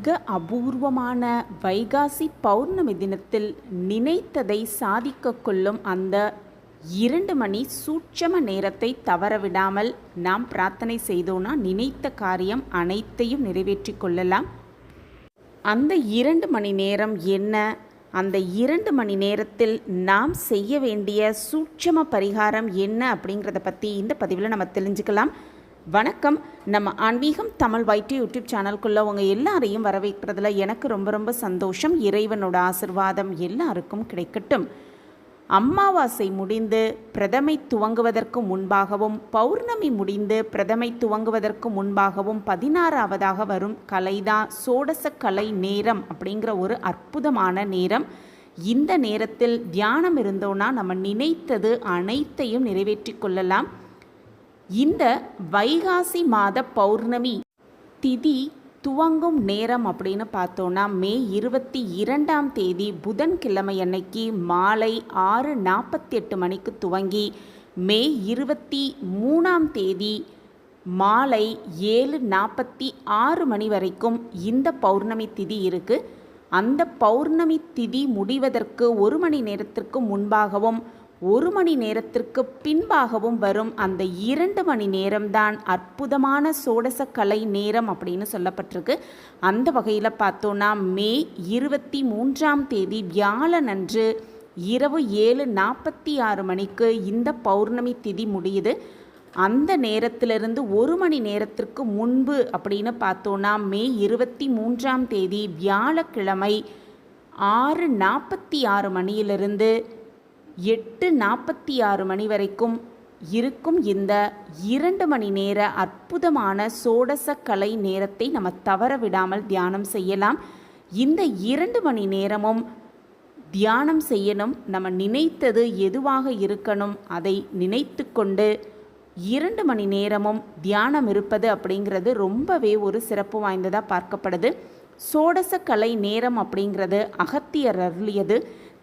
மிக அபூர்வமான வைகாசி பௌர்ணமி தினத்தில் நினைத்ததை சாதிக்க கொள்ளும் அந்த இரண்டு மணி சூட்சம நேரத்தை தவறவிடாமல் நாம் பிரார்த்தனை செய்தோன்னா நினைத்த காரியம் அனைத்தையும் நிறைவேற்றி கொள்ளலாம். அந்த இரண்டு மணி நேரம் என்ன? அந்த இரண்டு மணி நேரத்தில் நாம் செய்ய வேண்டிய சூட்சம பரிகாரம் என்ன அப்படிங்கிறத பற்றி இந்த பதிவில் நம்ம தெரிஞ்சுக்கலாம். வணக்கம். நம்ம ஆன்மீகம் தமிழ் வைட்டு யூடியூப் சேனல்குள்ளே உங்கள் எல்லாரையும் வரவேற்கிறதுல எனக்கு ரொம்ப ரொம்ப சந்தோஷம். இறைவனோட ஆசிர்வாதம் எல்லாருக்கும் கிடைக்கட்டும். அம்மாவாசை முடிந்து பிரதமை துவங்குவதற்கு முன்பாகவும் பௌர்ணமி முடிந்து பிரதமை துவங்குவதற்கு முன்பாகவும் பதினாறாவதாக வரும் கலைதான் சோடச கலை நேரம் அப்படிங்கிற ஒரு அற்புதமான நேரம். இந்த நேரத்தில் தியானம் இருந்தோன்னா நம்ம நினைத்தது அனைத்தையும் நிறைவேற்றி கொள்ளலாம். இந்த வைகாசி மாத பௌர்ணமி திதி துவங்கும் நேரம் அப்படின்னு பார்த்தோன்னா மே இருபத்தி இரண்டாம் தேதி புதன்கிழமை அன்னைக்கு மாலை ஆறு நாற்பத்தி எட்டு மணிக்கு துவங்கி மே இருபத்தி மூணாம் தேதி மாலை ஏழு நாற்பத்தி ஆறு மணி வரைக்கும் இந்த பௌர்ணமி திதி இருக்குது அந்த பௌர்ணமி திதி முடிவதற்கு ஒரு மணி நேரத்திற்கு முன்பாகவும் ஒரு மணி நேரத்திற்கு பின்பாகவும் வரும் அந்த இரண்டு மணி நேரம்தான் அற்புதமான சோடச கலை நேரம் அப்படின்னு சொல்லப்பட்டிருக்கு. அந்த வகையில் பார்த்தோன்னா மே இருபத்தி மூன்றாம் தேதி வியாழனன்று இரவு ஏழு நாற்பத்தி ஆறு மணிக்கு இந்த பௌர்ணமி திதி முடியுது. அந்த நேரத்திலிருந்து ஒரு மணி நேரத்திற்கு முன்பு அப்படின்னு பார்த்தோன்னா மே இருபத்தி மூன்றாம் தேதி வியாழக்கிழமை ஆறு நாற்பத்தி ஆறு மணியிலிருந்து எட்டு நாற்பத்தி ஆறு மணி வரைக்கும் இருக்கும் இந்த இரண்டு மணி நேர அற்புதமான சோடச கலை நேரத்தை நம்ம தவற விடாமல் தியானம் செய்யலாம். இந்த இரண்டு மணி நேரமும் தியானம் செய்யணும். நம்ம நினைத்தது எதுவாக இருக்கணும் அதை நினைத்து கொண்டு இரண்டு மணி நேரமும் தியானம் இருப்பது அப்படிங்கிறது ரொம்பவே ஒரு சிறப்பு வாய்ந்ததாக பார்க்கப்படுது. சோடச கலை நேரம் அப்படிங்கிறது அகத்தியர் அருளியது.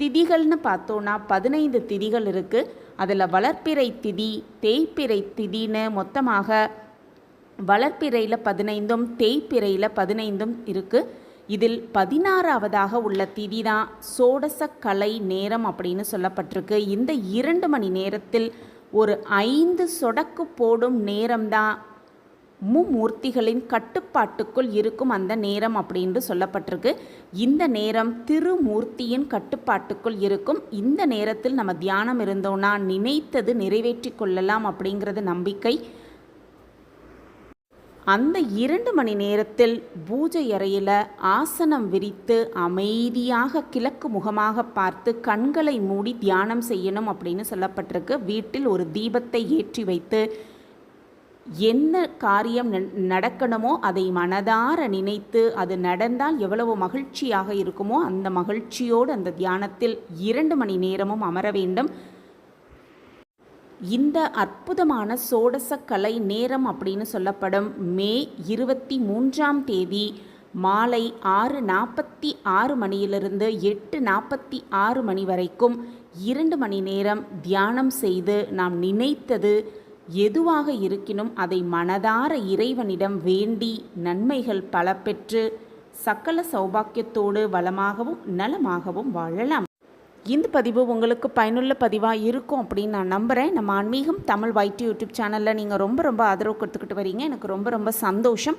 திதிகள்னு பார்த்தோன்னா பதினைந்து திதிகள் இருக்குது அதில் வளர்ப்பிறை திதி தேய்ப்பிறை திதின்னு மொத்தமாக வளர்ப்பிறையில் பதினைந்தும் தேய்ப்பிறையில் பதினைந்தும் இருக்குது இதில் பதினாறாவதாக உள்ள திதி தான் சோடச கலை நேரம் அப்படின்னு சொல்லப்பட்டிருக்கு. இந்த இரண்டு மணி நேரத்தில் ஒரு ஐந்து சொடக்கு போடும் நேரம்தான் மும்மூர்த்திகளின் கட்டுப்பாட்டுக்குள் இருக்கும் அந்த நேரம் அப்படின்னு சொல்லப்பட்டிருக்கு. இந்த நேரம் திருமூர்த்தியின் கட்டுப்பாட்டுக்குள் இருக்கும். இந்த நேரத்தில் நம்ம தியானம் இருந்தோம்னா நினைத்தது நிறைவேற்றி கொள்ளலாம் அப்படிங்கிறது நம்பிக்கை. அந்த இரண்டு மணி நேரத்தில் பூஜை அறையில் ஆசனம் விரித்து அமைதியாக கிழக்கு முகமாக பார்த்து கண்களை மூடி தியானம் செய்யணும் அப்படின்னு சொல்லப்பட்டிருக்கு. வீட்டில் ஒரு தீபத்தை ஏற்றி வைத்து என்ன காரியம் நடக்கணுமோ அதை மனதார நினைத்து அது நடந்தால் எவ்வளவு மகிழ்ச்சியாக இருக்குமோ அந்த மகிழ்ச்சியோடு அந்த தியானத்தில் இரண்டு மணி நேரமும் அமர வேண்டும். இந்த அற்புதமான சோடச கலை நேரம் அப்படின்னு சொல்லப்படும் மே இருபத்தி மூன்றாம் தேதி மாலை ஆறு நாற்பத்தி ஆறு மணியிலிருந்து எட்டு நாற்பத்தி ஆறு மணி வரைக்கும் இரண்டு மணி நேரம் தியானம் செய்து நாம் நினைத்தது எதுவாக இருக்கினும் அதை மனதார இறைவனிடம் வேண்டி நன்மைகள் பல பெற்று சக்கல சௌபாக்கியத்தோடு வளமாகவும் நலமாகவும் வாழலாம். இந்த பதிவு உங்களுக்கு பயனுள்ள பதிவாக இருக்கும் அப்படின்னு நான் நம்புகிறேன் நம்ம ஆன்மீகம் தமிழ் வைட்டி யூடியூப் சேனலில் நீங்கள் ரொம்ப ரொம்ப ஆதரவு கொடுத்துக்கிட்டு வரீங்க. எனக்கு ரொம்ப ரொம்ப சந்தோஷம்.